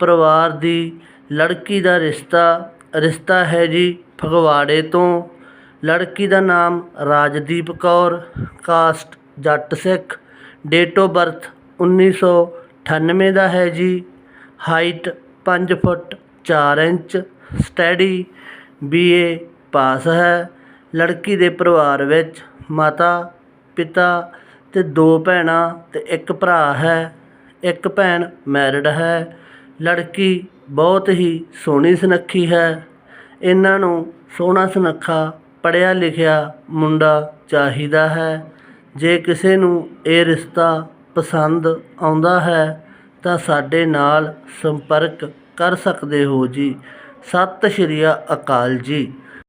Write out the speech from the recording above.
ਪਰਿਵਾਰ ਦੀ ਲੜਕੀ ਦਾ ਰਿਸ਼ਤਾ ਰਿਸ਼ਤਾ ਹੈ ਜੀ ਫਗਵਾੜੇ ਤੋਂ। ਲੜਕੀ ਦਾ ਨਾਮ Rajdeep Kaur, caste Jat Sikh. Date of birth 1998 ਦਾ ਹੈ ਜੀ। ਹਾਈਟ ਪੰਜ ਫੁੱਟ ਚਾਰ ਇੰਚ। ਸਟੱਡੀ ਬੀਏ ਪਾਸ ਹੈ। ਲੜਕੀ ਦੇ ਪਰਿਵਾਰ ਵਿੱਚ ਮਾਤਾ, ਪਿਤਾ ਅਤੇ ਦੋ ਭੈਣਾਂ ਅਤੇ ਇੱਕ ਭਰਾ ਹੈ। ਇੱਕ ਭੈਣ ਮੈਰਿਡ ਹੈ। ਲੜਕੀ ਬਹੁਤ ਹੀ ਸੋਹਣੀ ਸੁਨੱਖੀ ਹੈ। ਇਹਨਾਂ ਨੂੰ ਸੋਹਣਾ ਸੁਨੱਖਾ ਪੜ੍ਹਿਆ ਲਿਖਿਆ ਮੁੰਡਾ ਚਾਹੀਦਾ ਹੈ। ਜੇ ਕਿਸੇ ਨੂੰ ਇਹ ਰਿਸ਼ਤਾ ਪਸੰਦ ਆਉਂਦਾ ਹੈ, ਤਾਂ ਸਾਡੇ ਨਾਲ ਸੰਪਰਕ ਕਰ ਸਕਦੇ ਹੋ ਜੀ। ਸਤਿ ਸ਼੍ਰੀ ਅਕਾਲ ਜੀ।